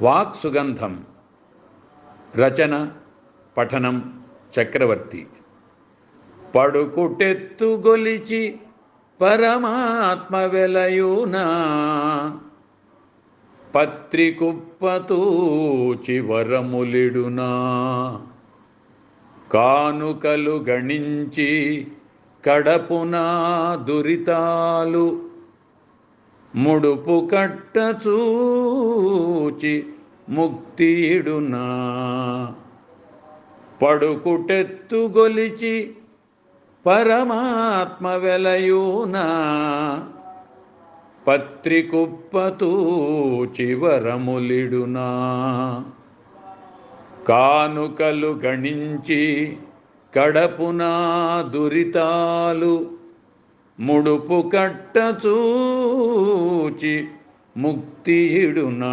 Walk సుగంధం రచన పఠనం చక్రవర్తి. పడుకుటెత్తు గొలిచి పరమాత్మ వెలయునా పత్రికుప్పతూచి వరములిడునా కానుకలు గణించి కడపునా దురితాలు. ముడుపు కట్టచూ చూచి ముక్తియుడునా? పడుకుటెత్తు గొలిచి పరమాత్మ వెలయూనా? పత్రికుప్పతూ చివరములిడునా? కానుకలు గణించి కడపునా దురితాలు ముడుపు కట్టచూచి ముక్తియుడునా?